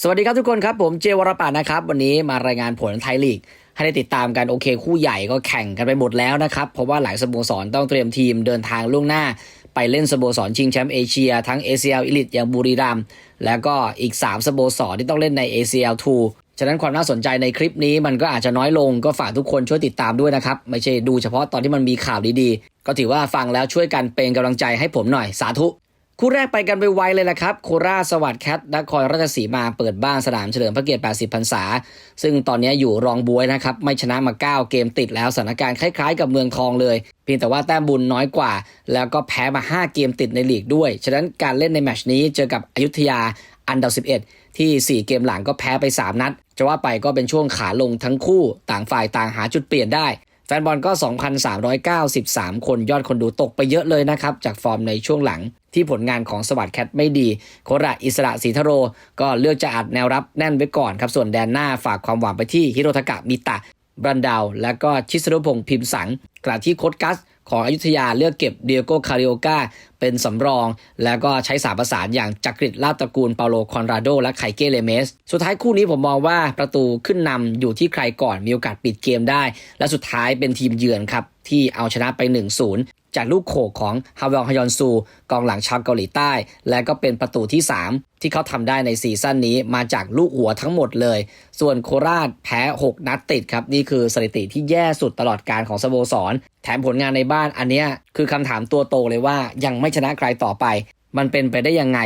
สวัสดีครับทุกคนครับ ผมเจวรปานะครับ วันนี้มารายงานผลไทยลีก ให้ได้ติดตามกันโอเค คู่ใหญ่ก็แข่งกันไปหมดแล้วนะครับ เพราะว่าหลายสโมสรต้องเตรียมทีมเดินทางล่วงหน้า ไปเล่นสโมสรชิงแชมป์เอเชีย ทั้ง ACL Elite อย่างบุรีรัมย์แล้วก็อีก 3สโมสรที่ต้องเล่นใน ACL 2 ฉะนั้นความน่าสนใจในคลิปนี้มันก็อาจจะน้อยลงก็ฝากทุกคนช่วยติดตามด้วยนะครับไม่ใช่ดูเฉพาะตอนที่มันมีข่าวดีๆ ก็ถือว่าฟังแล้วช่วยกันเป็นกำลังใจให้ผมหน่อยสาธุ คู่แรกไปกันไปไวเลยนะครับ โคราชสวัสดิ์แคทนครราชสีมาเปิดบ้านสนามเฉลิมพระเกียรติ 80 พรรษา ซึ่งตอนนี้อยู่รองบวยนะครับ ไม่ชนะมา 9 เกมติดแล้วสถานการณ์คล้ายๆ กับเมืองทองเลย เพียงแต่ว่าแต้มบุญน้อยกว่า แล้วก็แพ้มา 5 เกมติดในลีกด้วย ฉะนั้นการเล่นในแมชนี้เจอกับอยุธยาอันดับ 11 ที่ 4 เกมหลังก็แพ้ไป 3 นัด จะว่าไปก็เป็นช่วงขาลงทั้งคู่ต่างฝ่ายต่างหาจุดเปลี่ยนได้แฟนบอลก็ 2,393 คนยอดคนดูตกไปเยอะเลยนะครับจากฟอร์มในช่วงหลัง ที่ผลงานของสวัสด์แคทไม่ดี โคราอิสระศรีทโร ก็เลือกจะอัดแนวรับแน่นไว้ก่อนครับ ส่วนแดนหน้าฝากความหวังไปที่ฮิโรทากะมิตะบรันดาว และก็ชิสรุพงษ์พิมพ์สังขณะที่โคดกัสของอยุธยาเลือกเก็บเดียโกคาริโอกาเป็นสำรอง แล้วก็ใช้สามประสานอย่างจักริดลาตระกูลเปาโลคอนราโด และไคเกเลเมส สุดท้ายคู่นี้ผมมองว่าประตูขึ้นนำอยู่ที่ใครก่อนมีโอกาสปิดเกมได้ และสุดท้ายเป็นทีมเยือนครับ ที่เอาชนะไป 1-0 จากลูกโขกของฮาวองฮยอนซู กองหลังชาวเกาหลีใต้ และก็เป็นประตูที่ 3 ที่เขาทำได้ในซีซั่นนี้มาจากลูกหัวทั้งหมดเลย ส่วนโคราชแพ้ 6 นัดติดครับ นี่คือสถิติที่แย่สุดตลอดการของสโมสร แถมผลงานในบ้านอันเนี้ยคือคำถามตัวโตเลยว่ายังไม่ชนะใครต่อไป มันเป็นไปได้ยังไง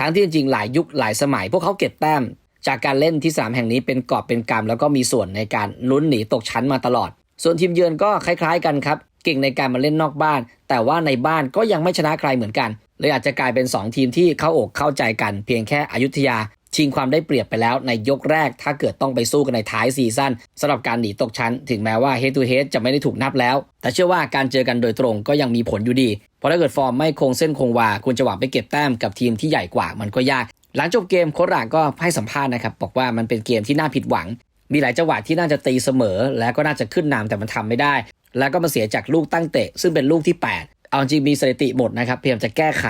ทั้งที่จริงๆหลายยุคหลายสมัย พวกเขาเก็บแต้มจากการเล่นที่สามแห่งนี้เป็นกอบเป็นกำแล้วก็มีส่วนในการลุ้นหนีตกชั้นมาตลอด ส่วนทีมเยือนก็คล้าย ๆ กันครับ เก่งในการมาเล่นนอกบ้าน แต่ว่าในบ้านก็ยังไม่ชนะใครเหมือนกันเลยอาจจะกลายเป็น 2 ทีมที่เข้าอกเข้าใจกัน เพียงแค่อยุธยา ชิงความได้เปรียบไปแล้วในยกแรก ถ้าเกิดต้องไปสู้กันในท้ายซีซั่นสำหรับการหนีตกชั้น ถึงแม้ว่า head to head จะไม่ได้ถูกนับแล้ว แต่เชื่อว่าการเจอกันโดยตรงก็ยังมีผลอยู่ดี เพราะถ้าเกิดฟอร์มไม่คงเส้นคงวาคุณจะหวังไปเก็บแต้มกับทีมที่ใหญ่กว่ามันก็ยาก หลังจบเกมโค้ชราก็ให้สัมภาษณ์นะครับบอกว่ามันเป็นเกมที่น่าผิดหวังมีหลายจังหวะที่น่าจะตีเสมอ แล้วก็น่าจะขึ้นนำแต่มันทำไม่ได้ แล้วก็มาเสียจากลูกตั้งเตะ ซึ่งเป็นลูกที่ 8 เอาจริงมีสถิติหมดนะครับพยายามจะแก้ไข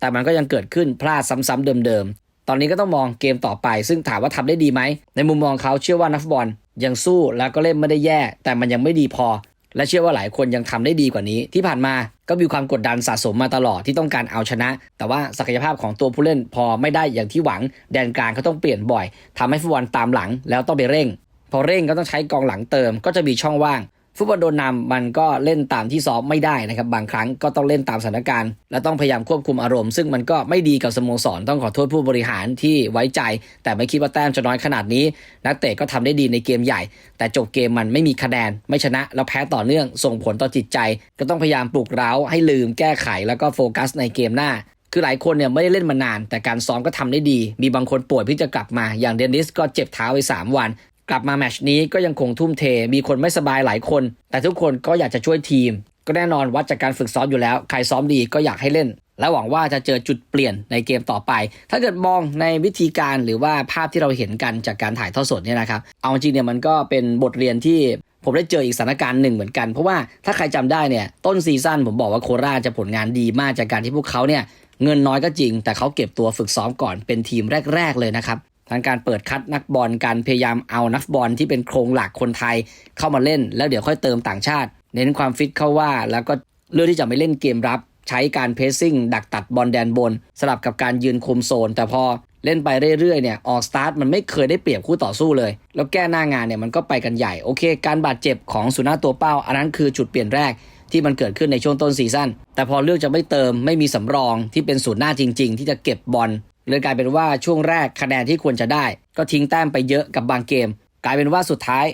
แต่มันก็ยังเกิดขึ้นพลาดซ้ำๆเดิมๆ ตอนนี้ก็ต้องมองเกมต่อไป ซึ่งถามว่าทำได้ดีไหม ในมุมมองเขาเชื่อว่านักฟุตบอลยังสู้แล้วก็เล่นไม่ได้แย่ แต่มันยังไม่ดีพอ และเชื่อว่าหลายคนยังทำได้ดีกว่านี้ ที่ผ่านมาก็มีความกดดันสะสมมาตลอดที่ต้องการเอาชนะ แต่ว่าศักยภาพของตัวผู้เล่นพอไม่ได้อย่างที่หวัง แดนกลางเขาต้องเปลี่ยนบ่อยทำให้ฟุตบอลตามหลังแล้วต้องไปเร่ง พอเร่งก็ต้องใช้กองหลังเติมก็จะมีช่องว่าง ฟุตบอลโดนนำมันก็เล่นตามที่ซ้อมไม่ได้นะครับ บางครั้งก็ต้องเล่นตามสถานการณ์ และต้องพยายามควบคุมอารมณ์ ซึ่งมันก็ไม่ดีกับสโมสรต้องขอโทษผู้บริหารที่ไว้ใจ แต่ไม่คิดว่าแต้มจะน้อยขนาดนี้ นักเตะก็ทำได้ดีในเกมใหญ่ แต่จบเกมมันไม่มีคะแนน ไม่ชนะแล้วแพ้ต่อเนื่องส่งผลต่อจิตใจ ก็ต้องพยายามปลุกเร้าให้ลืมแก้ไขแล้วก็โฟกัสในเกมหน้าคือหลายคนเนี่ยไม่ได้เล่นมานาน แต่การซ้อมก็ทำได้ดี มีบางคนป่วยเพิ่งจะกลับมาอย่างเดนนิสก็เจ็บเท้าไป 3 วัน กลับมาแมชนี้ก็ยังคงทุ่มเท มีคนไม่สบายหลายคน แต่ทุกคนก็อยากจะช่วยทีม ก็แน่นอนวัดจากการฝึกซ้อมอยู่แล้ว ใครซ้อมดีก็อยากให้เล่น และหวังว่าจะเจอจุดเปลี่ยนในเกมต่อไป ถ้าเกิดมองในวิธีการหรือว่าภาพที่เราเห็นกันจากการถ่ายทอดสดเนี่ยนะครับ เอาจริงเนี่ยมันก็เป็นบทเรียนที่ผมได้เจออีกสถานการณ์หนึ่งเหมือนกัน เพราะว่าถ้าใครจำได้เนี่ยต้นซีซั่นผมบอกว่าโคราชจะผลงานดีมากจากการที่พวกเขาเนี่ยเงินน้อยก็จริง แต่เขาเก็บตัวฝึกซ้อมก่อนเป็นทีมแรก ๆ เลยนะครับ ทั้งการเปิดคัดนักบอลการพยายามเอานักบอลที่เป็นโครงหลักคนไทยเข้ามาเล่น แล้วเดี๋ยวค่อยเติมต่างชาติ เน้นความฟิตเข้าว่า แล้วก็เลือกที่จะไม่เล่นเกมรับ ใช้การเพสซิ่งดักตัดบอลแดนบน สลับกับการยืนคุมโซน แต่พอเล่นไปเรื่อยๆเนี่ยออกสตาร์ทมันไม่เคยได้เปรียบคู่ต่อสู้เลย แล้วแก้หน้างานเนี่ยมันก็ไปกันใหญ่โอเค การบาดเจ็บของสุนัขตัวเป้า อันนั้นคือจุดเปลี่ยนแรกที่มันเกิดขึ้นในช่วงต้นซีซั่นแต่พอเลือกจะไม่เติมไม่มีสำรองที่เป็นศูนย์หน้าจริง ๆ ที่จะเก็บบอล เลยกลายเป็นว่าช่วงแรกคะแนนที่ควรจะได้ ก็ทิ้งแต้มไปเยอะกับบางเกม กลายเป็นว่าสุดท้าย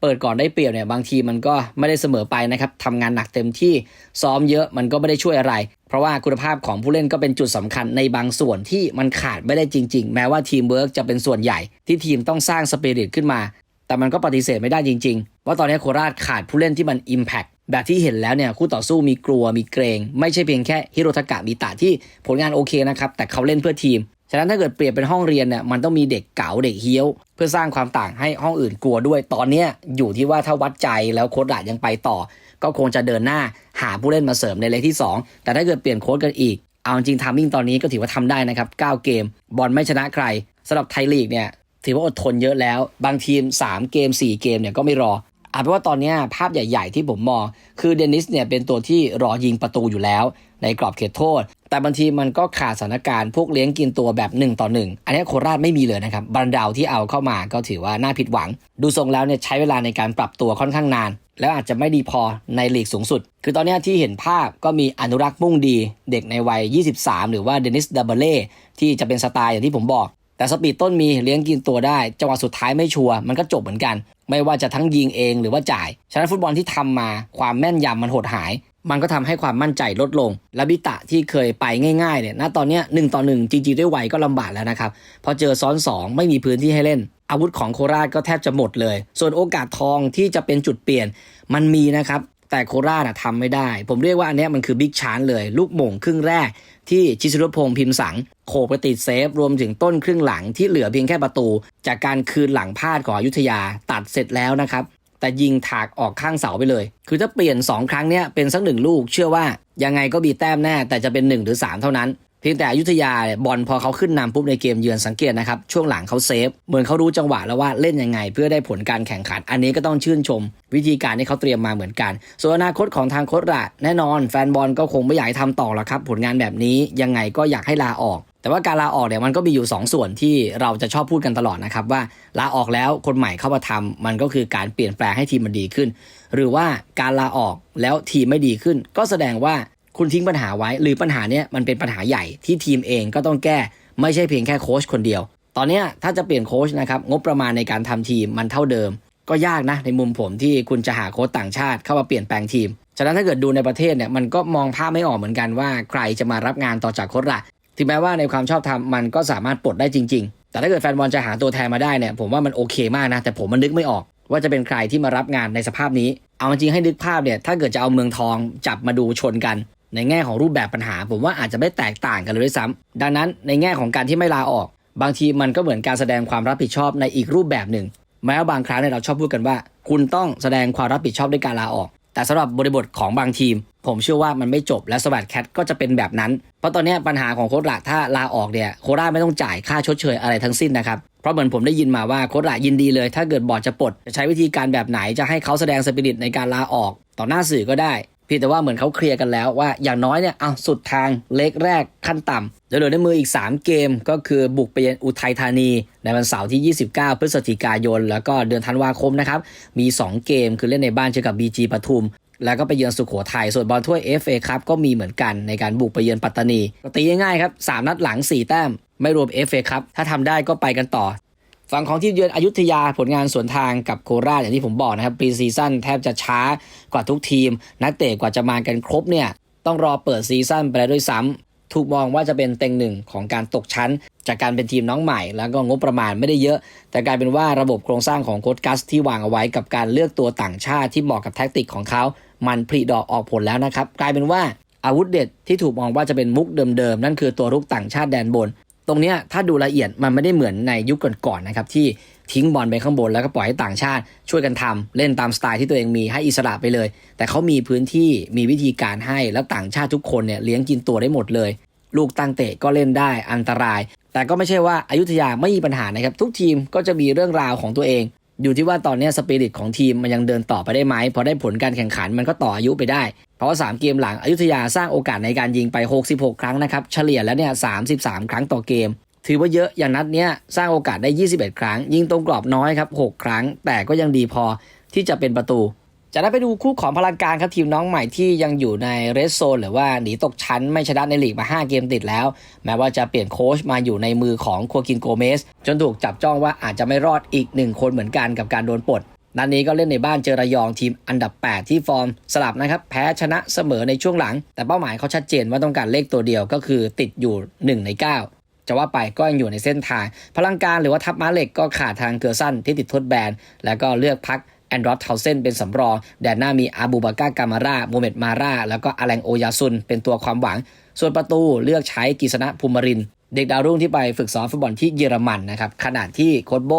เปิดก่อนได้เปรียบเนี่ยบางทีมันก็ไม่ได้เสมอไปนะครับทำงานหนักเต็มที่ซ้อมเยอะมันก็ไม่ได้ช่วยอะไร เพราะว่าคุณภาพของผู้เล่นก็เป็นจุดสำคัญในบางส่วนที่มันขาดไม่ได้จริง ๆ แม้ว่าทีมเวิร์กจะเป็นส่วนใหญ่ ที่ทีมต้องสร้างสปิริตขึ้นมา แต่มันก็ปฏิเสธไม่ได้จริง ๆ ว่าตอนนี้โคราชขาดผู้เล่นที่มัน Impact แบบที่เห็นแล้วเนี่ยคู่ต่อสู้มีกลัวมีเกรง ไม่ใช่เพียงแค่ฮิโรทากะมีตะที่ผลงานโอเคนะครับ แต่เขาเล่นเพื่อทีม ฉะนั้นถ้าเกิดเปรียบเป็นห้องเรียนเนี่ยมันต้องมีเด็กเก๋าเด็กเฮี้ยว เพื่อสร้างความต่างให้ห้องอื่นกลัวด้วย ตอนเนี้ยอยู่ที่ว่าถ้าวัดใจแล้วโค้ดหลาดยังไปต่อ ก็คงจะเดินหน้าหาผู้เล่นมาเสริมในเลขที่ 2 แต่ถ้าเกิดเปลี่ยนโค้ดกันอีก เอาจริงทามมิ่งตอนนี้ก็ถือว่าทำได้นะครับ 9 เกม บอลไม่ชนะใครสำหรับไทยลีกเนี่ยถือว่าอดทนเยอะแล้ว บางทีม 3 เกม 4 เกมเนี่ยก็ไม่รอเอาเป็นว่าตอนนี้ภาพใหญ่ ๆ ที่ผมมอง คือเดนิสเนี่ยเป็นตัวที่รอยิงประตูอยู่แล้ว ในกรอบเขตโทษ แต่บางทีมันก็ขาดสถานการณ์พวกเลี้ยงกินตัวแบบ1ต่อ1อันนี้โคราชไม่มีเลยนะครับบันดาวที่เอาเข้ามาก็ถือว่าน่าผิดหวัง ดูทรงแล้วเนี่ยใช้เวลาในการปรับตัวค่อนข้างนาน แล้วอาจจะไม่ดีพอในลีกสูงสุด คือตอนนี้ที่เห็นภาพก็มีอนุรักษ์มุ่งดี เด็กในวัย 23 หรือว่าเดนิสดับเบเล่ที่จะเป็นสไตล์อย่างที่ผมบอก แต่สปีดต้นมีเลี้ยงกินตัวได้จังหวะสุดท้ายไม่ชัวร์มันก็จบเหมือนกัน ไม่ว่าจะทั้งยิงเองหรือว่าจ่าย ฉะนั้นฟุตบอลที่ทำมาความแม่นยำมันหดหาย มันก็ทำให้ความมั่นใจลดลง และบิตะที่เคยไปง่ายๆเนี่ยณตอนนี้หนึ่งต่อหนึ่งจริงๆด้วยวัยก็ลำบากแล้วนะครับพอเจอซ้อนสองไม่มีพื้นที่ให้เล่น อาวุธของโคราชก็แทบจะหมดเลย ส่วนโอกาสทองที่จะเป็นจุดเปลี่ยนมันมีนะครับแต่โคราชทำไม่ได้ ผมเรียกว่าอันนี้มันคือบิ๊กชานเลย ลูกหม่งครึ่งแรก ที่ชิสรุพงษ์พิมพ์สัง โขกไปติดเซฟ รวมถึงต้นครึ่งหลังที่เหลือเพียงแค่ประตู จากการคืนหลังพลาดของอยุธยาตัดเสร็จแล้วนะครับ แต่ยิงถากออกข้างเสาไปเลย คือถ้าเปลี่ยน 2 ครั้งเนี้ยเป็นสักหนึ่งลูก เชื่อว่ายังไงก็มีแต้มแน่ แต่จะเป็น 1 หรือ 3 เท่านั้น เพียงแต่อยุธยาบอลพอเขาขึ้นนำปุ๊บในเกมเยือนสังเกตนะครับ ช่วงหลังเขาเซฟ เหมือนเขารู้จังหวะแล้วว่าเล่นยังไง เพื่อได้ผลการแข่งขัน อันนี้ก็ต้องชื่นชม วิธีการที่เขาเตรียมมาเหมือนกัน ส่วนอนาคตของทางโค้ชระแน่นอน แฟนบอลก็คงไม่อยากให้ทำต่อแล้วครับ ผลงานแบบนี้ยังไงก็อยากให้ลาออก แต่ว่าการลาออกเนี่ยมันก็มีอยู่ 2 ส่วนที่เราจะชอบพูดกันตลอดนะครับว่าลาออกแล้วคนใหม่เข้ามาทำมันก็คือการเปลี่ยนแปลงให้ทีมมันดีขึ้น หรือว่าการลาออกแล้วทีมไม่ดีขึ้น ก็แสดงว่าคุณทิ้งปัญหาไว้ หรือปัญหาเนี้ยมันเป็นปัญหาใหญ่ที่ทีมเองก็ต้องแก้ไม่ใช่เพียงแค่โค้ชคนเดียว ตอนนี้ถ้าจะเปลี่ยนโค้ชนะครับงบประมาณในการทำทีมมันเท่าเดิม ก็ยากนะในมุมผมที่คุณจะหาโค้ชต่างชาติเข้ามาเปลี่ยนแปลงทีมฉะนั้นถ้าเกิดดูในประเทศเนี่ยมันก็มองภาพไม่ออกเหมือนกันว่าใครจะมารับงานต่อจากโค้ชละ ถึงแม้ว่าในความชอบธรรมมันก็สามารถปลดได้จริง ๆ แต่ถ้าเกิดแฟนบอลจะหาตัวแทนมาได้เนี่ยผมว่ามันโอเคมากนะ แต่ผมมันนึกไม่ออก ว่าจะเป็นใครที่มารับงานในสภาพนี้ เอาจริงให้นึกภาพเนี่ยถ้าเกิดจะเอาเมืองทองจับมาดูชนกัน ในแง่ของรูปแบบปัญหา ผมว่าอาจจะไม่แตกต่างกันเลยด้วยซ้ำดังนั้นในแง่ของการที่ไม่ลาออก บางทีมันก็เหมือนการแสดงความรับผิดชอบในอีกรูปแบบหนึ่งแม้ว่าบางครั้งเนี่ยเราชอบพูดกันว่า คุณต้องแสดงความรับผิดชอบด้วยการลาออกแต่สำหรับบริบทของบางทีม ผมเชื่อว่ามันไม่จบและสวัสดแคทก็จะเป็นแบบนั้น เพราะตอนนี้ปัญหาของโค้ดละถ้าลาออกเนี่ยโคราชไม่ต้องจ่ายค่าชดเชยอะไรทั้งสิ้นนะครับ เพราะเหมือนผมได้ยินมาว่าโค้ดละยินดีเลย ถ้าเกิดบอร์ดจะปลดจะใช้วิธีการแบบไหนจะให้เขาแสดงสปิริตในการลาออก ต่อหน้าสื่อก็ได้ เพียงแต่ว่าเหมือนเขาเคลียร์กันแล้วว่าอย่างน้อยเนี่ยเอาสุดทางเล็กแรกขั้นต่ำเดี๋ยวเหลือในมืออีก 3 เกมก็คือบุกไปยังอุทัยธานี ในวันเสาร์ที่ 29 พฤศจิกายน แล้วก็เดือนธันวาคมนะครับ มี 2 เกมคือเล่นในบ้านเจอกับ BG ปทุม แล้วก็ไปเยือนสุโขทัยส่วนบอลถ้วย FA ครับก็มีเหมือนกันในการบุกไปเยือนปัตตานีตีง่ายๆครับสามนัดหลัง 4 แต้มไม่รวม FA ครับถ้าทำได้ก็ไปกันต่อ ฝั่งของทีมเยือนอยุธยาผลงานสวนทางกับโคราชอย่างที่ผมบอกนะครับปรีซีซั่นแทบจะช้ากว่าทุกทีม นักเตะกว่าจะมากันครบเนี่ยต้องรอเปิดซีซั่นไปด้วยซ้ำถูกมองว่าจะเป็นเต็งหนึ่งของการตกชั้น จากการเป็นทีมน้องใหม่ แล้วก็งบประมาณไม่ได้เยอะ แต่กลายเป็นว่าระบบโครงสร้างของโค้ชกัสที่วางเอาไว้กับการเลือกตัวต่างชาติที่เหมาะกับแท็กติกของเขา มันผลิดอกออกผลแล้วนะครับกลายเป็นว่าอาวุธเด็ดที่ถูกมองว่าจะเป็นมุกเดิมๆนั่นคือตัวรุกต่างชาติแดนบน ตรงนี้ถ้าดูละเอียดมันไม่ได้เหมือนในยุคก่อนๆนะครับที่ทิ้งบอลไปข้างบนแล้วก็ปล่อยให้ต่างชาติ ช่วยกันทำเล่นตามสไตล์ที่ตัวเองมีให้อิสระไปเลย แต่เขามีพื้นที่มีวิธีการให้แล้วต่างชาติทุกคนเนี่ยเลี้ยงกินตัวได้หมดเลย ลูกตั้งเตะก็เล่นได้อันตราย แต่ก็ไม่ใช่ว่าอายุทยาไม่มีปัญหานะครับ ทุกทีมก็จะมีเรื่องราวของตัวเอง อยู่ที่ว่าตอนนี้สปิริตของทีมมันยังเดินต่อไปได้ไหมพอได้ผลการแข่งขันมันก็ต่ออายุไปได้ เพราะว่า3เกมหลังอายุทยาสร้างโอกาสในการยิงไป 66 ครั้งนะครับ เฉลี่ยแล้วเนี่ย 33 ครั้งต่อเกม ถือว่าเยอะอย่างนัดเนี้ยสร้างโอกาสได้ 21 ครั้ง ยิงตรงกรอบน้อยครับ 6 ครั้ง แต่ก็ยังดีพอที่จะเป็นประตู จะได้ไปดูคู่ของพลังการครับทีมน้องใหม่ที่ยังอยู่ในเรสโซนหรือว่าหนีตกชั้นไม่ชนะในลีกมา 5 เกมติดแล้ว แม้ว่าจะเปลี่ยนโค้ชมาอยู่ในมือของคัวกินโกเมสจนถูกจับจ้องว่าอาจจะไม่รอดอีกหนึ่งคนเหมือนกันกับการโดนปลด นัดนี้ก็เล่นในบ้านเจอระยองทีมอันดับ 8 ที่ฟอร์มสลับนะครับ แพ้ชนะเสมอในช่วงหลัง แต่เป้าหมายเขาชัดเจนว่าต้องการเลขตัวเดียวก็คือติดอยู่ 1 ใน 9จะว่าไปก็ยังอยู่ในเส้นทาง พลังการหรือว่าทัพม้าเหล็กก็ขาดทางเกอร์สั้นที่ติดทษแบน แล้วก็เลือกพักแอนดรอสเทาเซนเป็นสำรอง แดนหน้ามีอาบูบาก้ากามาร่าโมเมดมาร่า แล้วก็อาแลงโอยาซุนเป็นตัวความหวัง ส่วนประตูเลือกใช้กิษณะภูมิริน เด็กดาวรุ่งที่ไปฝึกซ้อมฟุตบอลที่เยอรมันนะครับขณะที่โคดโบ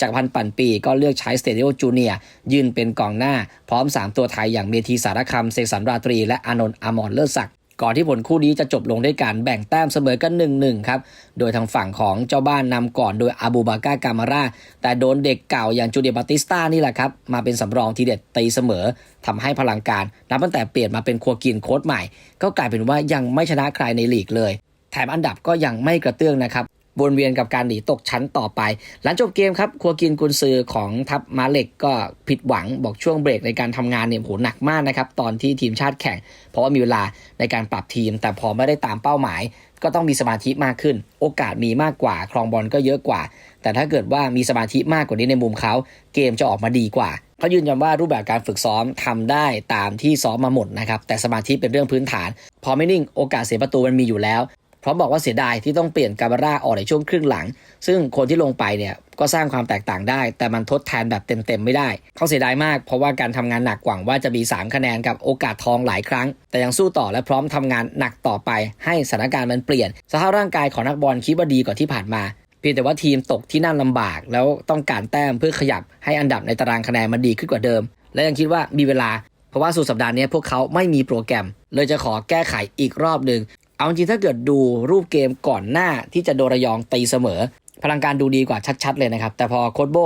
จากพันปั่นปีก็เลือกใช้สเตเดียจูเนียยืนเป็นกองหน้า พร้อม 3 ตัวไทยอย่างเมธีสารคำเซกสรรราตรี และอานนท์อมรเลิศศักดิ์ ก่อนที่ผลคู่นี้จะจบลงด้วยการแบ่งแต้มเสมอกัน1 1ครับ โดยทางฝั่งของเจ้าบ้านนำก่อนโดยอาบูบาก้ากามาร่า แต่โดนเด็กเก่าอย่างจูเดียบาติสตานี่แหละครับ มาเป็นสำรองทีเด็ดตีเสมอทำให้พลังการนับตั้งแต่เปลี่ยนมาเป็นครัวกินโค้ดใหม่ ก็กลายเป็นว่ายังไม่ชนะใครในลีกเลย แถมอันดับก็ยังไม่กระเตื้องนะครับ วนเวียนกับการหนีตกชั้นต่อไป หลังจบเกมครับครัวกินกุนซือของทัพมาเล็กก็ผิดหวังบอกช่วงเบรกในการทำงานเนี่ยโหหนักมากนะครับตอนที่ทีมชาติแข่ง เพราะว่ามีเวลาในการปรับทีม แต่พอไม่ได้ตามเป้าหมาย ก็ต้องมีสมาธิมากขึ้น โอกาสมีมากกว่าครองบอลก็เยอะกว่า แต่ถ้าเกิดว่ามีสมาธิมากกว่านี้ในมุมเขาเกมจะออกมาดีกว่าเขายืนยันว่ารูปแบบการฝึกซ้อมทำได้ตามที่ซ้อมมาหมดนะครับแต่สมาธิเป็นเรื่องพื้นฐาน พอไม่นิ่งโอกาสเสียประตูมันมีอยู่แล้ว พร้อมบอกว่าเสียดายที่ต้องเปลี่ยนกาบาร่าออกในช่วงครึ่งหลัง ซึ่งคนที่ลงไปเนี่ยก็สร้างความแตกต่างได้ แต่มันทดแทนแบบเต็มๆไม่ได้ เขาเสียดายมากเพราะว่าการทำงานหนักหวังว่าจะมี 3 คะแนนกับโอกาสทองหลายครั้ง แต่ยังสู้ต่อและพร้อมทำงานหนักต่อไป ให้สถานการณ์มันเปลี่ยน สภาพร่างกายของนักบอลคิดว่าดีกว่าที่ผ่านมาเพียงแต่ว่าทีมตกที่นั่นลำบาก แล้วต้องการแต้มเพื่อขยับให้อันดับในตารางคะแนนมันดีขึ้นกว่าเดิม และยังคิดว่ามีเวลา เพราะว่าสุดสัปดาห์นี้พวกเขาไม่มีโปรแกรม เลยจะขอแก้ไขอีกรอบหนึ่ง เอาจริงถ้าเกิดดูรูปเกมก่อนหน้าที่จะโดนระยองตีเสมอ พลังการดูดีกว่าชัด ๆ เลยนะครับ แต่พอโคดโบ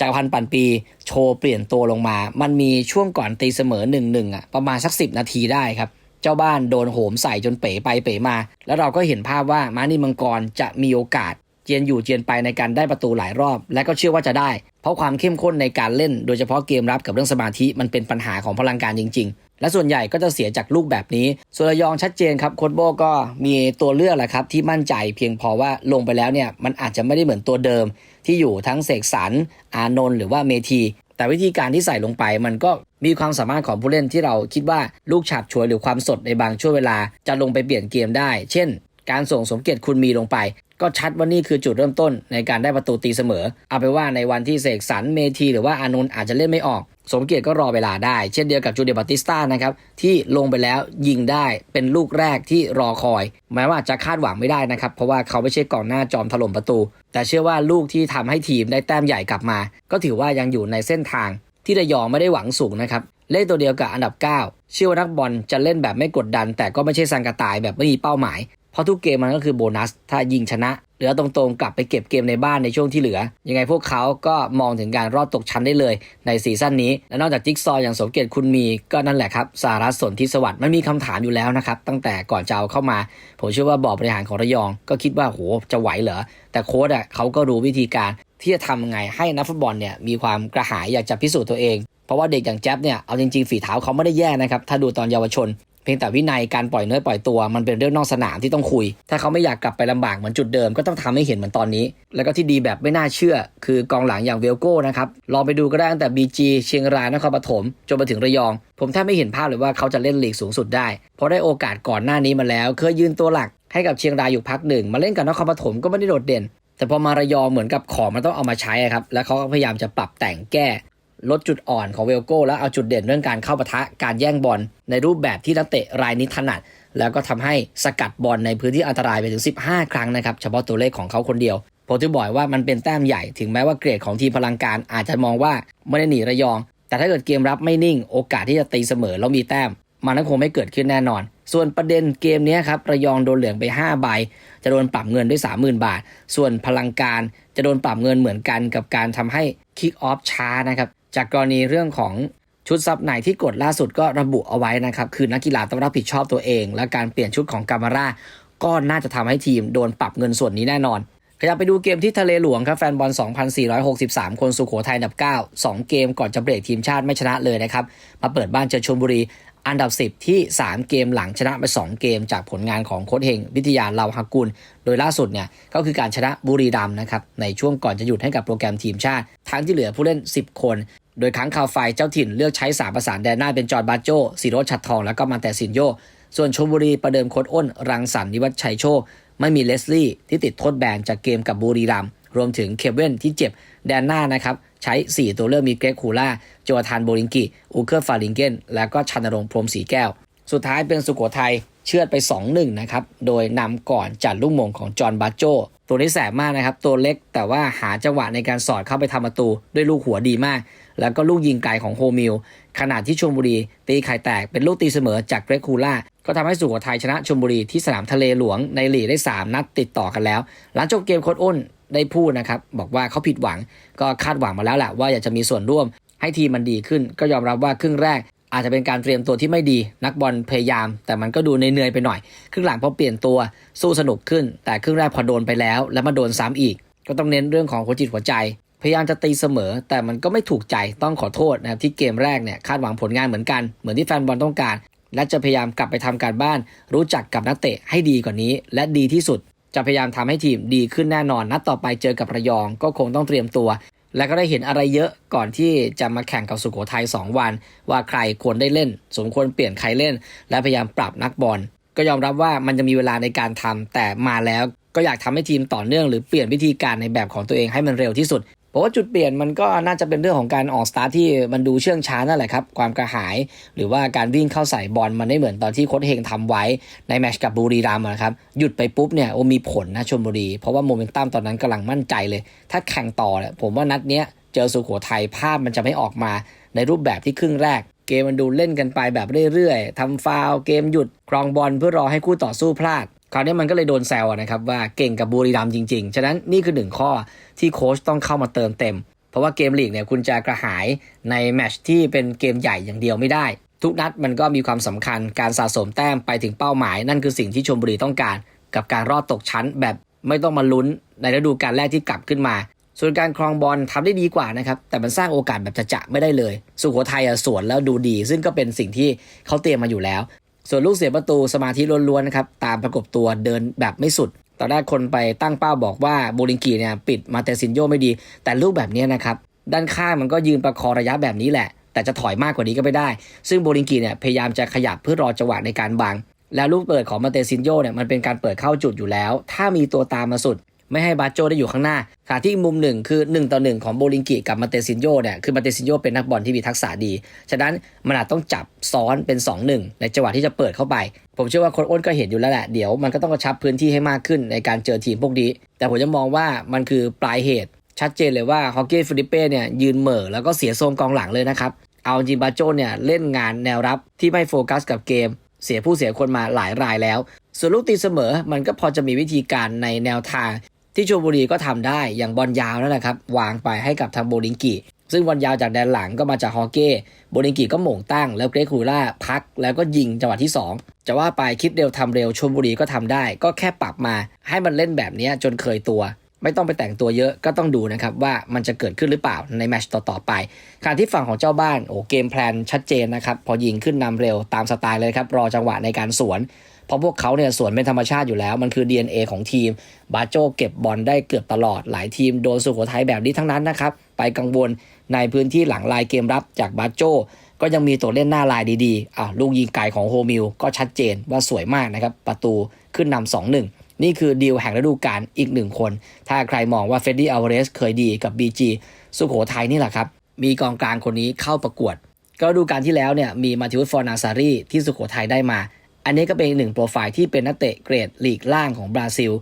จากรพันธ์ปั่นปีโชว์เปลี่ยนตัวลงมา มันมีช่วงก่อนตีเสมอ1นหนึ่งอะประมาณสัก 10 นาทีได้ครับ เจ้าบ้านโดนโหมใส่จนเป๋ไปเป๋มา แล้วเราก็เห็นภาพว่ามานี่มังกรจะมีโอกาสเจียนอยู่เจียนไปในการได้ประตูหลายรอบ และก็เชื่อว่าจะได้ เพราะความเข้มข้นในการเล่น โดยเฉพาะเกมรับกับเรื่องสมาธิมันเป็นปัญหาของพลังการจริงๆ และส่วนใหญ่ก็จะเสียจากลูกแบบนี้ ส่วนระยองชัดเจนครับโค้ชโบก็มีตัวเลือกแหละครับที่มั่นใจเพียงพอว่าลงไปแล้วเนี่ยมันอาจจะไม่ได้เหมือนตัวเดิม ที่อยู่ทั้งเสกสรรอานนท์หรือว่าเมที แต่วิธีการที่ใส่ลงไปมันก็มีความสามารถของผู้เล่นที่เราคิดว่าลูกฉาบฉวยหรือความสดในบางช่วงเวลาจะลงไปเปลี่ยนเกมได้ เช่น การส่งสมเกียรติคุณมีลงไป ก็ชัดว่านี่คือจุดเริ่มต้นในการได้ประตูตีเสมอ เอาไปว่าในวันที่เสกสรรเมทีหรือว่าอานนท์อาจจะเล่นไม่ออก สมเกียรติก็รอเวลาได้ เช่นเดียวกับจูเดียบัตติสตานะครับที่ลงไปแล้วยิงได้เป็นลูกแรกที่รอคอยแม้ว่าจะคาดหวังไม่ได้นะครับเพราะว่าเขาไม่ใช่กองหน้าจอมถล่มประตู แต่เชื่อว่าลูกที่ทำให้ทีมได้แต้มใหญ่กลับมา ก็ถือว่ายังอยู่ในเส้นทาง ที่ระยองไม่ได้หวังสูงนะครับเลขตัวเดียวกับอันดับ 9 เชื่อว่านักบอลจะเล่นแบบไม่กดดัน แต่ก็ไม่ใช่สังกะตายแบบไม่มีเป้าหมาย เพราะทุกเกมมันก็คือโบนัส ถ้ายิงชนะเหลือตรงๆกลับไปเก็บเกมในบ้านในช่วงที่เหลือ ยังไงพวกเขาก็มองถึงการรอดตกชั้นได้เลยในซีซั่นนี้ และนอกจากจิ๊กซออย่างสมเกียรติคุณมีก็นั่นแหละครับ สารัสสนทิสวัสดิ์มันมีคำถามอยู่แล้วนะครับ ตั้งแต่ก่อนจะเอาเข้ามา ผมเชื่อว่าบอร์ดบริหารของระยอง ก็คิดว่าโหจะไหวเหรอแต่โค้ชอะเขาก็รู้วิธีการที่จะทำไงให้นักฟุตบอลเนี่ยมีความกระหายอยากจะพิสูจน์ตัวเอง เพราะว่าเด็กอย่างแจ๊บเนี่ยเอาจริงๆฝีเท้าเขาไม่ได้แย่นะครับ ถ้าดูตอนเยาวชน เพียงแต่วินัยการปล่อยเนื้อปล่อยตัวมันเป็นเรื่องนอกสนามที่ต้องคุย ถ้าเขาไม่อยากกลับไปลำบากเหมือนจุดเดิมก็ต้องทำให้เห็นเหมือนตอนนี้ แล้วก็ที่ดีแบบไม่น่าเชื่อ คือกองหลังอย่างเวลโก้นะครับลองไปดูก็ได้ตั้งแต่ BG เชียงรายนครปฐมจนมาถึงระยอง ผมแทบไม่เห็นภาพเลยว่าเขาจะเล่นลีกสูงสุดได้ เพราะได้โอกาสก่อนหน้านี้มาแล้ว เคยยืนตัวหลักให้กับเชียงรายอยู่พักหนึ่งมาเล่นกับนครปฐมก็ไม่ได้โดดเด่นแต่พอมาระยองเหมือนกับของมันต้องเอามาใช้ครับ แล้วเขาก็พยายามจะปรับแต่งแก้ ลดจุดอ่อนของเวลโก้ แล้วเอาจุดเด่นเรื่องการเข้าปะทะการแย่งบอลในรูปแบบที่นักเตะรายนี้ถนัด แล้วก็ทำให้สกัดบอลในพื้นที่อันตรายไปถึง 15 ครั้งนะครับ เฉพาะตัวเลขของเขาคนเดียวผมจะบอกว่ามันเป็นแต้มใหญ่ถึงแม้ว่าเกรดของทีมพลังการอาจจะมองว่าไม่ได้หนีระยอง แต่ถ้าเกิดเกมรับไม่นิ่ง โอกาสที่จะตีเสมอแล้วมีแต้ม มันก็คงไม่เกิดขึ้นแน่นอน ส่วนประเด็นเกมนี้ครับระยองโดนเหลืองไป 5 ใบ จะโดนปรับเงินด้วย 30,000 บาท ส่วนพลังการจะโดนปรับเงินเหมือนกันกับการทำให้คิกออฟช้านะครับ จากกรณีเรื่องของชุดซับในที่กดล่าสุดก็ระบุเอาไว้นะครับ คือนักกีฬาต้องรับผิดชอบตัวเอง และการเปลี่ยนชุดของกามาร่าก็น่าจะทำให้ทีมโดนปรับเงินส่วนนี้แน่นอนขยับไปดูเกมที่ทะเลหลวงครับแฟนบอล 2,463 คนสุโขทัยอันดับ 9 2 เกมก่อนจะเบรกทีมชาติไม่ชนะเลยนะครับ มาเปิดบ้านเจอชลบุรีอันดับ 10 ที่ 3 เกมหลังชนะไป 2 เกมจากผลงานของโค้ชเฮงวิทยาเลาฮากุล โดยล่าสุดเนี่ยก็คือการชนะบุรีรัมย์นะครับในช่วงก่อนจะหยุดให้กับโปรแกรมทีมชาติ ทั้งที่เหลือผู้เล่น 10 คน โดยครั้งข่าวไฟเจ้าถิ่นเลือกใช้สามประสานแดนหน้าเป็นจอร์ดบาโจสีโรถฉัดทอง แล้วก็มาแต่สินโย ส่วนชลบุรีประเดิมโค้ดอ้น รังสรรค์นิวัฒชัยโชค ไม่มีเลสลี่ที่ติดโทษแบนจากเกมกับบุรีรัมย์รวมถึงเคเว่นที่เจ็บแดนหน้านะครับ ใช้ 4 ตัวเลือกมีเกรกคูล่าโจทานโบลิงกิอูเคอร์ฟาลิงเกนแล้วก็ชันนรงพรมสีแก้ว สุดท้ายเป็นสุโขทัยเชือดไป 2-1 นะครับ โดยนำก่อนจัดลูกมงของจอห์นบาโจตัวนี้แสบมากนะครับ ตัวเล็กแต่ว่าหาจังหวะในการสอดเข้าไปทำประตูด้วยลูกหัวดีมาก แล้วก็ลูกยิงไกลของโฮมิลขณะที่ชลบุรี ตีไข่แตกเป็นลูกตีเสมอจากเกรกคูล่า ก็ก็ทำให้สุโขทัยชนะชลบุรีที่สนามทะเลหลวงในลีกได้ 3 นัดติดต่อกันแล้ว หลังจบเกมโค้ดอ้นได้พูดนะครับ บอกว่าเขาผิดหวังก็คาดหวังมาแล้วแหละว่าอยากจะมีส่วนร่วม ให้ทีมมันดีขึ้น ก็ยอมรับว่าครึ่งแรก อาจจะเป็นการเตรียมตัวที่ไม่ดี นักบอลพยายาม แต่มันก็ดูเหนื่อยๆไปหน่อย ครึ่งหลังพอเปลี่ยนตัวสู้สนุกขึ้น แต่ครึ่งแรกพอโดนไปแล้ว แล้วมาโดนซ้ำอีก ก็ต้องเน้นเรื่องของหัวจิตหัวใจ พยายามจะตีเสมอ แต่มันก็ไม่ถูกใจต้องขอโทษนะครับที่เกมแรกเนี่ยคาดหวังผลงานเหมือนกันเหมือนที่แฟนบอลต้องการ และจะพยายามกลับไปทำการบ้าน รู้จักกับนักเตะให้ดีกว่านี้ และดีที่สุด จะพยายามทำให้ทีมดีขึ้นแน่นอน นัดต่อไปเจอกับระยอง ก็คงต้องเตรียมตัว และก็ได้เห็นอะไรเยอะก่อนที่จะมาแข่งกับสุโขทัย2 วัน ว่าใครควรได้เล่น สมควรเปลี่ยนใครเล่น และพยายามปรับนักบอลก็ยอมรับว่ามันจะมีเวลาในการทำแต่มาแล้วก็อยากทำให้ทีมต่อเนื่องหรือเปลี่ยนวิธีการในแบบของตัวเองให้มันเร็วที่สุด เพราะว่าจุดเปลี่ยนมันก็น่าจะเป็นเรื่องของการออกสตาร์ทที่มันดูเชื่องช้านั่นแหละครับ ความกระหาย หรือว่าการวิ่งเข้าใส่บอลมันไม่เหมือนตอนที่โค้ชเฮงทำไว้ในแมตช์กับบุรีรัมย์นะครับ หยุดไปปุ๊บเนี่ยโอ้มีผลนะชลบุรี เพราะว่าโมเมนตัมตอนนั้นกำลังมั่นใจเลย ถ้าแข่งต่อเนี่ยผมว่านัดเนี้ยเจอสุโขทัยภาพมันจะไม่ออกมาในรูปแบบที่ครึ่งแรก เกมมันดูเล่นกันไปแบบเรื่อยๆทำฟาวเกมหยุดครองบอลเพื่อรอให้คู่ต่อสู้พลาด คราวนี้มันก็เลยโดนแซวนะครับว่าเก่งกับบุรีรัมจริง ๆ ฉะนั้นนี่คือหนึ่งข้อที่โค้ชต้องเข้ามาเติมเต็ม เพราะว่าเกมลีกเนี่ยคุณจะกระหายในแมชที่เป็นเกมใหญ่อย่างเดียวไม่ได้ ทุกนัดมันก็มีความสำคัญการสะสมแต้มไปถึงเป้าหมาย นั่นคือสิ่งที่ชมบุรีต้องการ กับการรอดตกชั้นแบบไม่ต้องมาลุ้นในฤดูกาลแรกที่กลับขึ้นมา ส่วนการครองบอลทำได้ดีกว่านะครับ แต่มันสร้างโอกาสแบบจะจะไม่ได้เลย สุโขทัยสวนแล้วดูดี ซึ่งก็เป็นสิ่งที่เขาเตรียมมาอยู่แล้ว ส่วนลูกเสียประตูสมาธิล้วนๆนะครับตามประกบตัวเดินแบบไม่สุดตอนแรกคนไปตั้งเป้าบอกว่าโบลิงกีเนี่ยปิดมาเตซินโยไม่ดี แต่ลูกแบบนี้นะครับด้านข้างมันก็ยืนประคองระยะแบบนี้แหละ แต่จะถอยมากกว่านี้ก็ไม่ได้ ซึ่งโบลิงกีเนี่ยพยายามจะขยับเพื่อรอจังหวะในการบังแล้วลูกเปิดของมาเตซินโยเนี่ยมันเป็นการเปิดเข้าจุดอยู่แล้ว ถ้ามีตัวตามมาสุด ไม่ให้บาโจได้อยู่ข้างหน้าขณะที่มุมหนึ่งคือ1ต่อ1ของโบลิงกิกับมาเตซินโยเนี่ยคือมาเตซินโยเป็นนักบอลที่มีทักษะดี ฉะนั้นมันอาจต้องจับซ้อนเป็น 2-1 ในจังหวะที่จะเปิดเข้าไป ผมเชื่อว่าโค้ชอ้นก็เห็นอยู่แล้วแหละ เดี๋ยวมันก็ต้องกระชับพื้นที่ให้มากขึ้นในการเจอทีมพวกนี้ แต่ผมจะมองว่ามันคือปลายเหตุ ชัดเจนเลยว่าฮอกเก้ฟิลิปเป้เนี่ยยืนเหม่อแล้วก็เสียทรงกองหลังเลยนะครับเอาจริงบาโจเนี่ยเล่นงานแนวรับที่ไม่โฟกัสกับเกม เสียผู้เสียคนมาหลายรายแล้วส่วนลูกตีเสมอมันก็พอจะมีวิธีการในแนวทาง ที่ชลบุรีก็ทำได้อย่างบอลยาวนั่นแหละครับ วางไปให้กับทางโบลิงกิ ซึ่งบอลยาวจากแดนหลังก็มาจากฮอเก้โบลิงกิก็หม่งตั้ง แล้วเกรกคูล่าพักแล้วก็ยิงจังหวะที่ 2 จะว่าไปคิดเร็วทำเร็วชลบุรีก็ทำได้ ก็แค่ปรับมาให้มันเล่นแบบนี้จนเคยตัว ไม่ต้องไปแต่งตัวเยอะก็ต้องดูนะครับว่ามันจะเกิดขึ้นหรือเปล่าในแมตช์ต่อๆไปขณะที่ฝั่งของเจ้าบ้านโอ้เกมแพลนชัดเจนนะครับพอยิงขึ้นนำเร็วตามสไตล์เลยครับรอจังหวะในการสวน เพราะพวกเขาเนี่ยส่วนเป็นธรรมชาติอยู่แล้ว มันคือ DNA ของทีม บาโจเก็บบอลได้เกือบตลอดหลายทีมโดนสุโขทัยแบบนี้ทั้งนั้นนะครับ ไปกังวลในพื้นที่หลังลายเกมรับจากบาโจก็ยังมีตัวเล่นหน้าลายดีๆอะลูกยิงไกลของโฮมิลก็ชัดเจนว่าสวยมากนะครับ ประตูขึ้นนำสองหนึ่งนี่คือดีลแห่งฤดูกาลอีกหนึ่งคน ถ้าใครมองว่าเฟดดี้อัลเวสเคยดีกับ BG สุโขทัยนี่แหละครับ มีกองกลางคนนี้เข้าประกวด ก็ฤดูกาลที่แล้วเนี่ยมีมาทิวุสฟอร์นาซารีที่สุโขทัยได้มา อันนี้ก็เป็นอีกหนึ่งโปรไฟล์ที่เป็นนักเตะเกรดลีกล่างของบราซิล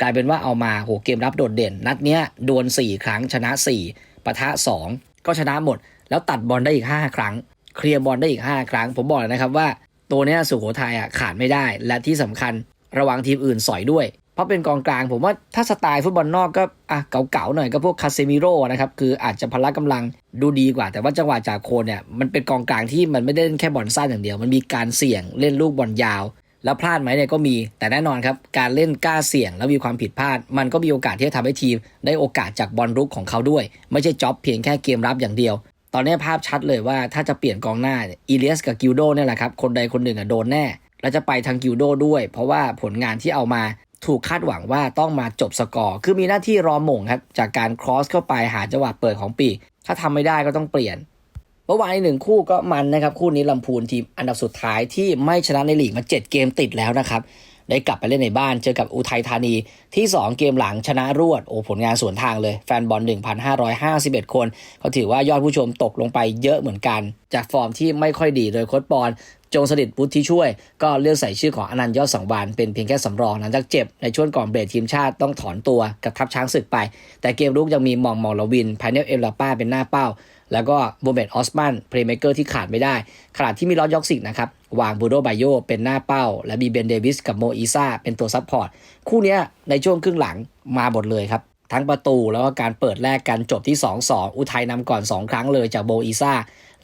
กลายเป็นว่าเอามาโหเกมรับโดดเด่น นัดเนี้ยโดน4ครั้งชนะ 4ปะทะ 2 ก็ชนะหมด แล้วตัดบอลได้อีก 5 ครั้ง เคลียร์บอลได้อีก 5 ครั้ง ผมบอกเลยนะครับว่า ตัวเนี้ยสุโขทัยอะขาดไม่ได้ และที่สำคัญระวังทีมอื่นสอยด้วย เพราะเป็นกองกลาง ผมว่าถ้าสไตล์ฟุตบอลนอกก็อะเก่าๆหน่อยก็พวกคาเซมิโร่นะครับ คืออาจจะพละกำลังดูดีกว่า แต่ว่าจังหวะจากโคนเนี่ยมันเป็นกองกลางที่มันไม่ได้เล่นแค่บอลสั้นอย่างเดียว มันมีการเสี่ยงเล่นลูกบอลยาว แล้วพลาดไหมเนี่ยก็มี แต่แน่นอนครับการเล่นกล้าเสี่ยงแล้วมีความผิดพลาด มันก็มีโอกาสที่จะทำให้ทีม ได้โอกาสจากบอลรุกของเขาด้วย ไม่ใช่จ็อบเพียงแค่เกมรับอย่างเดียวตอนนี้ภาพชัดเลยว่าถ้าจะเปลี่ยนกองหน้าอีเลียสกับกิลโดเนี่ยแหละครับ คนใดคนหนึ่งอะโดนแน่ แล้วจะไปทางกิลโดด้วย เพราะว่าผลงานที่เอามา ถูกคาดหวังว่าต้องมาจบสกอร์ คือมีหน้าที่รอหม่งครับ จากการครอสเข้าไปหาจังหวะเปิดของปีกถ้าทำไม่ได้ก็ต้องเปลี่ยนเมื่อวานในหนึ่งคู่ก็มันนะครับ คู่นี้ลำพูนทีมอันดับสุดท้ายที่ไม่ชนะในลีกมา 7 เกมติดแล้วนะครับ ได้กลับไปเล่นในบ้าน เจอกับอุทัยธานีที่ 2 เกมหลังชนะรวดโอ้ผลงานสวนทางเลย แฟนบอล 1,551 คนเขาถือว่ายอดผู้ชมตกลงไปเยอะเหมือนกัน จากฟอร์มที่ไม่ค่อยดีโดยโค้ชปอนจงสนิทบุตรที่ช่วย ก็เลือกใส่ชื่อของอนันต์ยอดสังวานเป็นเพียงแค่สำรองหลังจากเจ็บ ในช่วงก่อนเบรกทีมชาติต้องถอนตัวกับทัพช้างศึกไป แต่เกมรุกยังมีมองมองลวินพาเนลเอมลาป้าเป็นหน้าเป้า แล้วก็โมเมตออสมันเพลย์เมเกอร์ที่ขาดไม่ได้ขณะที่มีลอสยอกซิกนะครับ วางบูโดไบโยเป็นหน้าเป้า และมีเบนเดวิสกับโมอีซาเป็นตัวซับพอร์ต คู่นี้ในช่วงครึ่งหลังมาหมดเลยครับ ทั้งประตูแล้วก็การเปิดแรกกันจบที่ 2-2 อุทัยนำก่อน 2 ครั้งเลยจากโบอีซา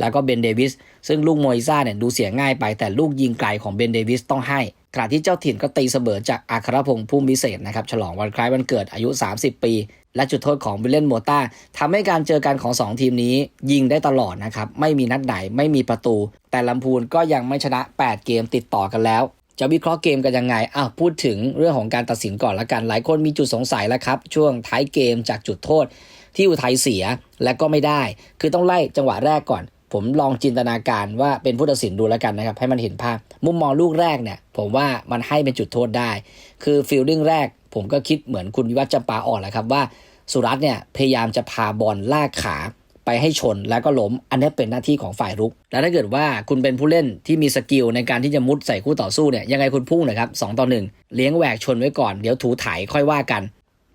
แล้วก็เบนเดวิสซึ่งลูกโมอีซาเนี่ยดูเสียง่ายไปแต่ลูกยิงไกลของเบนเดวิสต้องให้ขณะที่เจ้าถิ่นก็ตีเสมอจากอาครพงษ์พุ่มวิเศษนะครับฉลองวันคล้ายวันเกิดอายุ 30 ปี และจุดโทษของวิลเลนโมต้าทำให้การเจอกันของ 2 ทีมนี้ยิงได้ตลอดนะครับ ไม่มีนัดไหนไม่มีประตู แต่ลำพูนก็ยังไม่ชนะ 8 เกมติดต่อกันแล้ว จะวิเคราะห์เกมกันยังไงอ้าวพูดถึงเรื่องของการตัดสินก่อนละกัน หลายคนมีจุดสงสัยแล้วครับ ช่วงท้ายเกมจากจุดโทษ ที่อุทัยเสียและก็ไม่ได้ คือต้องไล่จังหวะแรกก่อน ผมลองจินตนาการว่าเป็นผู้ตัดสินดูแล้วกันนะครับให้มันเห็นภาพ มุมมองลูกแรกเนี่ย ผมว่ามันให้เป็นจุดโทษได้ คือฟิลลิ่งแรก ผมก็คิดเหมือนคุณวิวัฒน์จำปาอ่อนแหละครับว่าสุรัตน์เนี่ยพยายามจะพาบอลลากขาไปให้ชนแล้วก็ล้ม อันนี้เป็นหน้าที่ของฝ่ายรุก แล้วถ้าเกิดว่าคุณเป็นผู้เล่นที่มีสกิลในการที่จะมุดใส่คู่ต่อสู้เนี่ยยังไงคุณพุ่งนะครับสองต่อหนึ่งเลี้ยงแหวกชนไว้ก่อนเดี๋ยวถูถ่ายค่อยว่ากัน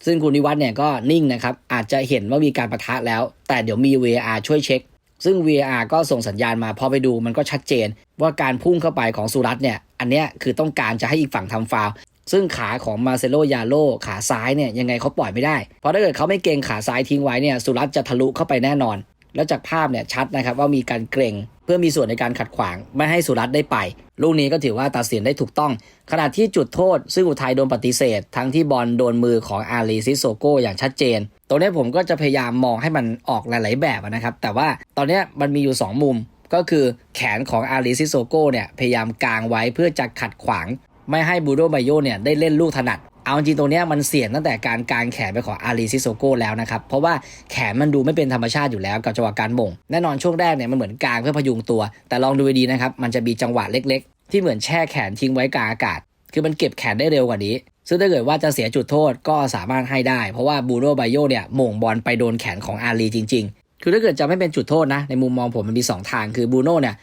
ซึ่งคุณนิวัฒน์เนี่ยก็นิ่งนะครับอาจจะเห็นว่ามีการประทะแล้ว แต่เดี๋ยวมี VAR ช่วยเช็ค ซึ่ง VAR ก็ส่งสัญญาณมาพอไปดูมันก็ชัดเจน ว่าการพุ่งเข้าไปของสุรัตน์เนี่ยอันเนี้ยคือต้องการจะให้อีกฝั่งทำฟาว ซึ่งขาของมาเซโลยาโลขาซ้ายเนี่ยยังไงเขาปล่อยไม่ได้ เพราะถ้าเกิดเขาไม่เกรงขาซ้ายทิ้งไว้เนี่ยสุรัตจะทะลุเข้าไปแน่นอน แล้วจากภาพเนี่ยชัดนะครับว่ามีการเกรงเพื่อมีส่วนในการขัดขวาง ไม่ให้สุรัตได้ไป ลูกนี้ก็ถือว่าตัดสินได้ถูกต้อง ขณะที่จุดโทษ ซึ่งอุทัยโดนปฏิเสธ ทั้งที่บอลโดนมือของอาลีซิโซโกอย่างชัดเจนตรงนี้ผมก็จะพยายามมองให้มันออกหลาย ๆ แบบนะครับ แต่ว่าตอนนี้มันมีอยู่ 2 มุมก็คือแขนของอาลีซิโซโกเนี่ยพยายามกางไว้เพื่อจะขัดขวาง ไม่ให้บูโดไบโยเนี่ยได้เล่นลูกถนัด เอาจริงตรงเนี้ยมันเสี่ยงตั้งแต่การกางแขนไปของอาลีซิโซโก้แล้วนะครับ เพราะว่าแขนมันดูไม่เป็นธรรมชาติอยู่แล้วกับจังหวะการม่ง แน่นอนช่วงแรกเนี่ยมันเหมือนกลางเพื่อพยุงตัว แต่ลองดูดีนะครับ มันจะมีจังหวะเล็กๆ ที่เหมือนแช่แขนทิ้งไว้กลางอากาศ คือมันเก็บแขนได้เร็วกว่านี้ ซึ่งถ้าเกิดว่าจะเสียจุดโทษก็สามารถให้ได้ เพราะว่าบูโดไบโยเนี่ยม่งบอลไปโดนแขนของอาลีจริง ๆ คือถ้าเกิดจะไม่เป็นจุดโทษนะในมุมมองผมมันมีสองทางคือบูโน่เนี่ย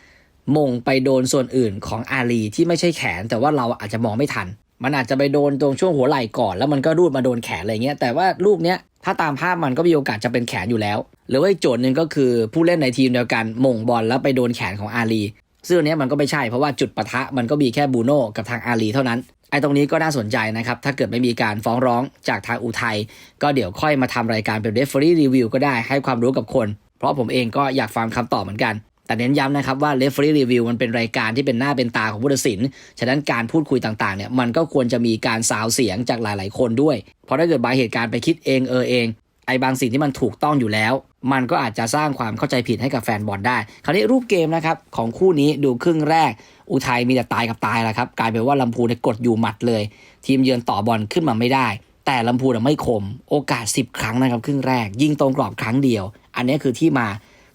มงไปโดนส่วนอื่นของอาลีที่ไม่ใช่แขน แต่ว่าเราอาจจะมองไม่ทัน มันอาจจะไปโดนตรงช่วงหัวไหล่ก่อน แล้วมันก็รูดมาโดนแขนอะไรเงี้ยแต่ว่าลูกเนี้ยถ้าตามภาพมันก็มีโอกาสจะเป็นแขนอยู่แล้ว หรือว่าอีกโจทย์หนึ่งก็คือผู้เล่นในทีมเดียวกันมงบอลแล้วไปโดนแขนของอาลีซึ่งเนี้ยมันก็ไม่ใช่เพราะว่าจุดปะทะมันก็มีแค่บูโน่กับทางอาลีเท่านั้นไอ้ตรงนี้ก็น่าสนใจนะครับ ถ้าเกิดไม่มีการฟ้องร้องจากทางอุทัยก็เดี๋ยวค่อยมาทำรายการเป็นเรฟเฟอรี่รีวิวก็ได้ให้ความรู้กับคน เพราะผมเองก็อยากฟังคำตอบเหมือนกัน แต่เน้นย้ำนะครับว่า Referee Review มันเป็นรายการที่เป็นหน้าเป็นตาของผู้ตัดสิน ฉะนั้นการพูดคุยต่างๆเนี่ยมันก็ควรจะมีการสาวเสียงจากหลาย ๆ คนด้วย เพราะถ้าเกิดบางเหตุการณ์ไปคิดเองเออเอง ไอ้บางสิ่งที่มันถูกต้องอยู่แล้ว มันก็อาจจะสร้างความเข้าใจผิดให้กับแฟนบอลได้ คราวนี้รูปเกมนะครับของคู่นี้ดูครึ่งแรก อุทัยมีแต่ตายกับตายแหละครับกลายเป็นว่าลำพูนกดอยู่หมัดเลย ทีมเยือนต่อบอลขึ้นมาไม่ได้ แต่ลำพูนไม่คม โอกาส 10 ครั้งนะครับครึ่งแรก ยิงตรงกรอบครั้งเดียว อันนี้คือที่มา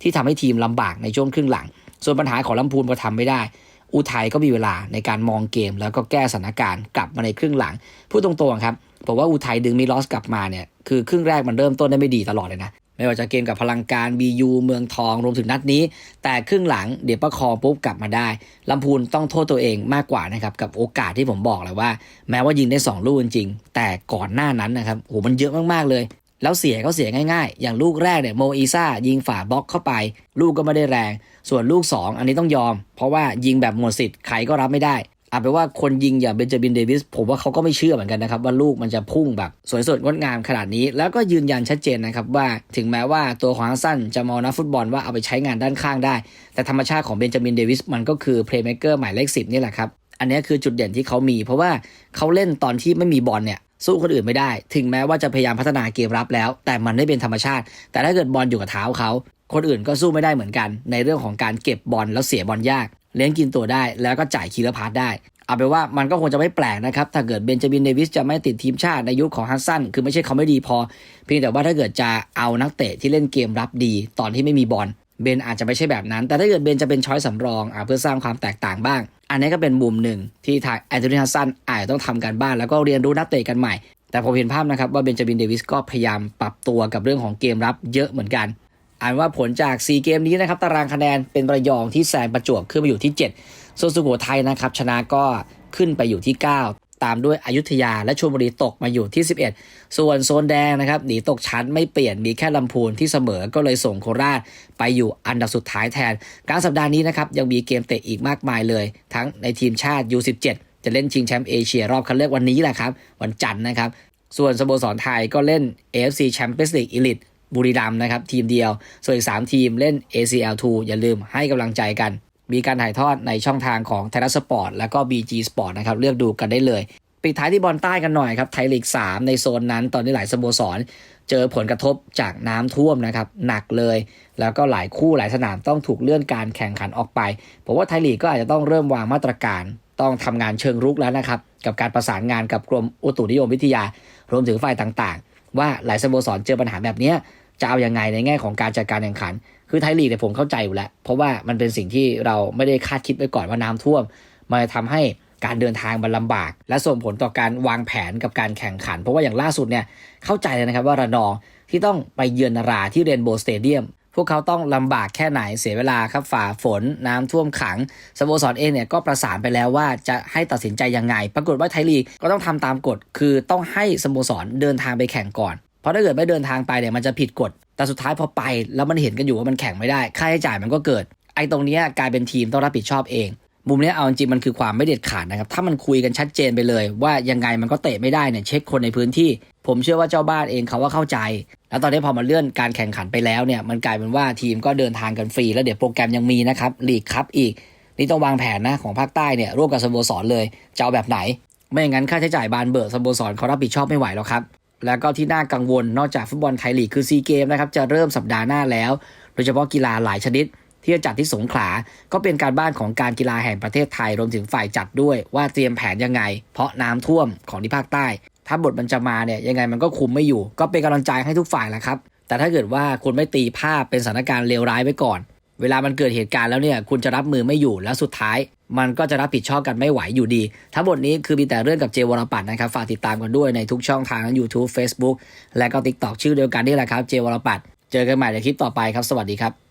ที่ทำให้ทีมลำบากในช่วงครึ่งหลัง ส่วนปัญหาของลำพูนพอทำไม่ได้ อุทัยก็มีเวลาในการมองเกม แล้วก็แก้สถานการณ์กลับมาในครึ่งหลังพูดตรงๆครับผมว่าอุทัยดึงมิลอสกลับมาเนี่ยคือครึ่งแรกมันเริ่มต้นได้ไม่ดีตลอดเลยนะไม่ว่าจะเกมกับพลังการบียูเมืองทองรวมถึงนัดนี้ แต่ครึ่งหลังเดี๋ยวประคองปุ๊บกลับมาได้ลำพูนต้องโทษตัวเองมากกว่านะครับกับโอกาสที่ผมบอกเลยว่า แม้ว่ายิงได้ 2 ลูกจริงๆแต่ก่อนหน้านั้นนะครับโหมันเยอะมากๆเลย แล้วเสียก็เสียง่ายๆ อย่างลูกแรกเนี่ยโมอีซ่ายิงฝาบล็อกเข้าไป ลูกก็ไม่ได้แรง ส่วนลูก 2 อันนี้ต้องยอม เพราะว่ายิงแบบหมดสิทธิ์ใครก็รับไม่ได้อาจเป็นว่าคนยิงอย่างเบนจามินเดวิสผมว่าเขาก็ไม่เชื่อเหมือนกันนะครับว่าลูกมันจะพุ่งแบบ สวยสดงดงามขนาดนี้ แล้วก็ยืนยันชัดเจนนะครับว่าถึงแม้ว่าตัวของฮัสซันจะมองนักฟุตบอลว่าเอาไปใช้งานด้านข้างได้ แต่ธรรมชาติของเบนจามินเดวิสมันก็คือเพลย์เม k เกอร์หมายเลขสิบนี่แหละครับอันนี้คือจุดเด่นที่เขามี เพราะว่าเขาเล่นตอนที่ไม่มีบอลเนี่ย สู้คนอื่นไม่ได้ ถึงแม้ว่าจะพยายามพัฒนาเกมรับแล้ว แต่มันไม่เป็นธรรมชาติ แต่ถ้าเกิดบอลอยู่กับเท้าเขาคนอื่นก็สู้ไม่ได้เหมือนกัน ในเรื่องของการเก็บบอลแล้วเสียบอลยาก เลี้ยงกินตัวได้ แล้วก็จ่ายคีรพาร์ตได้เอาเป็นว่ามันก็คงจะไม่แปลกนะครับ ถ้าเกิดเบนจามินเดวิสจะไม่ติดทีมชาติในยุคของฮัสซัน คือไม่ใช่เขาไม่ดีพอ เพียงแต่ว่าถ้าเกิดจะเอานักเตะที่เล่นเกมรับดี ตอนที่ไม่มีบอล เบนอาจจะไม่ใช่แบบนั้น แต่ถ้าเกิดเบนจะเป็นช้อยสำรองอเพื่อสร้างความแตกต่างบ้าง อันนี้ก็เป็นมุมหนึ่งที่ทางแอนโทนีฮัสซันอาจจะต้องทำการบ้าน แล้วก็เรียนรู้นักเตะกันใหม่ แต่ผมเห็นภาพนะครับว่าเบนจามินเดวิสก็พยายามปรับตัวกับเรื่องของเกมรับเยอะเหมือนกันอ่านว่าผลจาก 4 เกมนี้นะครับตารางคะแนนเป็นระยองที่แซงประจวบขึ้นมาอยู่ที่ 7 ส่วนสุโขทัยนะครับชนะก็ขึ้นไปอยู่ที่ 9 ตามด้วยอยุธยาและชลบุรีตกมาอยู่ที่ 11 ส่วนโซนแดงนะครับหนีตกชั้นไม่เปลี่ยนมีแค่ลำพูนที่เสมอก็เลยส่งโคราชไปอยู่อันดับสุดท้ายแทนกลางสัปดาห์นี้นะครับยังมีเกมเตะอีกมากมายเลย ทั้งในทีมชาติ U17 จะเล่นชิงแชมป์เอเชียรอบคัดเลือกวันนี้แหละครับ วันจันทร์นะครับ ส่วนสโมสรไทยก็เล่น AFC Champions League Elite บุรีรัมย์นะครับ ทีมเดียว ส่วนอีก 3 ทีมเล่น ACL2 อย่าลืมให้กำลังใจกัน มีการถ่ายทอดในช่องทางของไทยรัฐสปอร์ตแล้วก็ BG Sport นะครับเลือกดูกันได้เลยปิดท้ายที่บอลใต้กันหน่อยครับไทยลีก 3 ในโซนนั้น ตอนนี้หลายสโมสร เจอผลกระทบจากน้ำท่วมนะครับ หนักเลย แล้วก็หลายคู่หลายสนามต้องถูกเลื่อนการแข่งขันออกไปผมว่าไทยลีกก็อาจจะต้องเริ่มวางมาตรการ ต้องทำงานเชิงรุกแล้วนะครับ กับการประสานงานกับกรมอุตุนิยมวิทยา รวมถึงฝ่ายต่างๆ ว่าหลายสโมสรเจอปัญหาแบบนี้ จะเอาอยังไงในแง่ของการจัดการแข่งขัน คือไทยลีกเนี่ยผมเข้าใจอยู่แล้ว เพราะว่ามันเป็นสิ่งที่เราไม่ได้คาดคิดไว้ก่อนว่าน้ำท่วมมันจะทำให้การเดินทางมันลำบาก และส่งผลต่อการวางแผนกับการแข่งขัน เพราะว่าอย่างล่าสุดเนี่ยเข้าใจเลยนะครับว่าระนองที่ต้องไปเยือนนาราที่เรนโบว์สเตเดียมพวกเขาต้องลำบากแค่ไหนเสียเวลาครับฝ่าฝนน้ำท่วมขังสโมสรเองเนี่ยก็ประสานไปแล้วว่าจะให้ตัดสินใจยังไง ปรากฏว่าไทยลีกก็ต้องทำตามกฎ คือต้องให้สโมสรเดินทางไปแข่งก่อน เพราะถ้าเกิดไม่เดินทางไปเนี่ยมันจะผิดกฎ แต่สุดท้ายพอไป แล้วมันเห็นกันอยู่ว่ามันแข่งไม่ได้ ค่าใช้จ่ายมันก็เกิด ไอ้ตรงนี้กลายเป็นทีมต้องรับผิดชอบเอง มุมนี้เอาจริงมันคือความไม่เด็ดขาดนะครับ ถ้ามันคุยกันชัดเจนไปเลย ว่ายังไงมันก็เตะไม่ได้เนี่ยเช็คคนในพื้นที่ ผมเชื่อว่าเจ้าบ้านเองเขาว่าเข้าใจ แล้วตอนนี้พอมาเลื่อนการแข่งขันไปแล้วเนี่ย มันกลายเป็นว่าทีมก็เดินทางกันฟรี แล้วเดี๋ยวโปรแกรมยังมีนะครับลีกคัพอีก นี่ต้องวางแผนนะของภาคใต้เนี่ยร่วมกับสโมสรเลยจะเอาแบบไหน ไม่อย่างนั้นค่าใช้จ่ายบานเบิกสโมสรเขารับผิดชอบไม่ไหวแล้วครับ แล้วก็ที่น่ากังวลนอกจากฟุตบอลไทยลีกคือซีเกมนะครับจะเริ่มสัปดาห์หน้าแล้ว โดยเฉพาะกีฬาหลายชนิด ที่จะจัดที่สงขลา ก็เป็นการบ้านของการกีฬาแห่งประเทศไทยรวมถึงฝ่ายจัดด้วยว่าเตรียมแผนยังไง เพราะน้ำท่วมของที่ภาคใต้ ถ้าบทมันจะมาเนี่ยยังไงมันก็คุมไม่อยู่ ก็เป็นกำลังใจให้ทุกฝ่ายแหละครับ แต่ถ้าเกิดว่าคุณไม่ตีภาพเป็นสถานการณ์เลวร้ายไว้ก่อน เวลามันเกิดเหตุการณ์แล้วเนี่ยคุณจะรับมือไม่อยู่แล้วสุดท้าย มันก็จะรับผิดชอบกันไม่ไหวอยู่ดี ทั้งหมดนี้คือมีแต่เรื่องกับเจวรปัตนนะครับ ฝากติดตามกันด้วยในทุกช่องทางทั้ง YouTube Facebook และก็ TikTok ชื่อเดียวกันนี่แหละครับเจวรปัตเจอกันใหม่ในคลิปต่อไปครับสวัสดีครับ